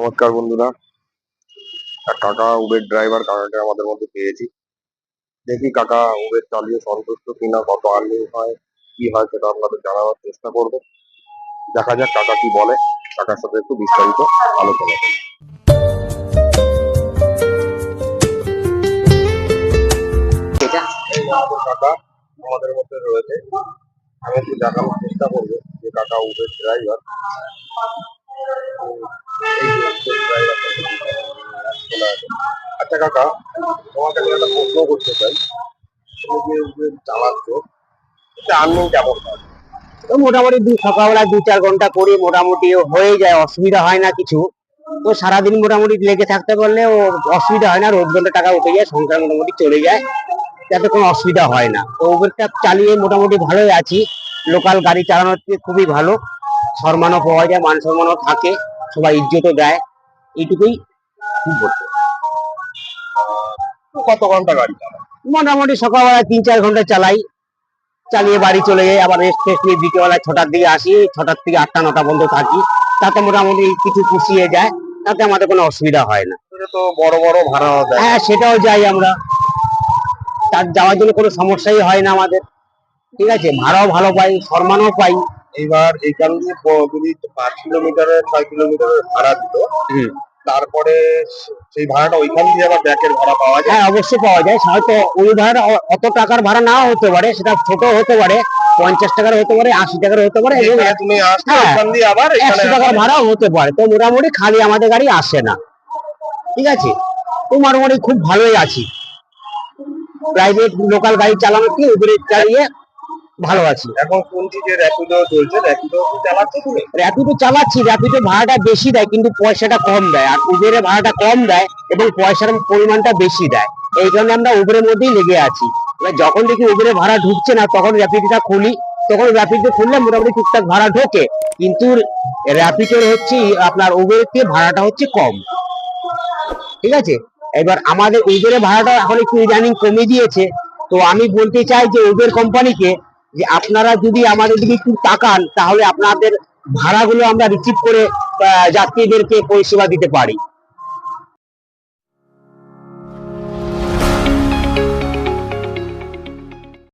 নমস্কার বন্ধুরা। কাকা উবের ড্রাইভার কাকাকে আমাদের মধ্যে পেয়েছি। দেখি কাকা উবের চালিয়ে সন্তুষ্ট কিনা, কত আর্নিং হয়, কি হয় সেটা আপনাদের জানানোর চেষ্টা করব। দেখা যাক কাকা কি বলে। কাকার সাথে একটু বিস্তারিত আলোচনা করি। কাকা, আমাদের মধ্যে রয়েছে। আমি একটু দেখানোর চেষ্টা করব যে কাকা উবের ড্রাইভার কাকা, তোমাকে আমি একটা প্রশ্ন করতে চাই। মোটামুটি দু সকালবেলা দু চার ঘণ্টা করি মোটামুটি হয়ে যায়, অসুবিধা হয় না কিছু। তো সারাদিন মোটামুটি লেগে থাকতে পারলে ও অসুবিধা হয় না, রোজ ঘণ্টা টাকা উঠে যায়, সংসার মোটামুটি চলে যায়। যাতে কোনো অসুবিধা হয় না। তো উবেরটা চালিয়ে মোটামুটি ভালোই আছি। লোকাল গাড়ি চালানোর থেকে খুবই ভালো। সম্মানও পাওয়া যায়, মান সম্মানও থাকে, সবাই ইজ্জতও দেয়। এইটুকুই খুব বলতে কত ঘণ্টা গাড়ি মোটামুটি সকালবেলা তিন চার ঘণ্টা চালাই। চালিয়ে বাড়ি চলে যাই আবার রেস্ট টেস্ট নিয়ে বিকেলবেলায় ছটার দিকে আসি ছটার থেকে আটটা নটা পর্যন্ত থাকি। তাতে মোটামুটি কিছু পুষিয়ে যায় তাতে আমাদের কোনো অসুবিধা হয় না। তো বড় বড় ভাড়া হ্যাঁ সেটাও যাই আমরা। তার যাওয়ার জন্য কোনো সমস্যাই হয় না আমাদের। ঠিক আছে ভাড়াও ভালো পাই সম্মানও পাই। এখান দিয়ে প- যদি পাঁচ কিলোমিটারের ছয় কিলোমিটারের ভাড়া দিত তারপরে সেই ভাড়াটা ওইখান দিয়ে আবার ব্যাকের ভাড়া পাওয়া যায়। হ্যাঁ অবশ্যই পাওয়া যায়। হয়তো ওই ভাড়াটা অ- অত টাকার ভাড়া নাও হতে পারে সেটা ছোট হতে পারে পঞ্চাশ টাকার হতে পারে আশি টাকার হতে পারে এবং তুমি হ্যাঁ, ওখান দিয়ে আবার একশো টাকার ভাড়াও হতে পারে। তো মোটামুটি খালি আমাদের গাড়ি আসে না। ঠিক আছে? তো মোটামুটি খুব ভালোই আছি। প্রাইভেট লোকাল গাড়ি চালানো কি উবের চালিয়ে ভালো আছি এখন শুনছি যে র্যাপিডো চলছে? র্যাপিডো চালাচ্ছ? তুমি র্যাপিডো চালাচ্ছি র্যাপিডো ভাড়াটা বেশি দেয় কিন্তু পয়সাটা কম দেয়। আর উবেরের ভাড়াটা কম দেয় এবং পয়সার পরিমাণটা বেশি দেয়। এই জন্য আমরা উবেরের মধ্যেই লেগে আছি। এবার যখন দেখি উবেরের ভাড়া ঢুকছে না তখন র্যাপিডোটা খুলি। তখন র্যাপিডো খুললে মোটামুটি টুকটাক ভাড়া ঢোকে। কিন্তু র্যাপিডোর হচ্ছে আপনার উবেরের থেকে ভাড়াটা হচ্ছে কম। ঠিক আছে? এবার আমাদের উবেরের ভাড়াটা এখন একটু ইদানিং কমে দিয়েছে তো আমি বলতে চাই যে উবের কোম্পানিকে যে আপনারা যদি আমাদের দিকে একটু তাকান, তাহলে আপনাদের ভাড়াগুলো আমরা রিসিভ করে যাত্রীদেরকে পরিষেবা দিতে পারি।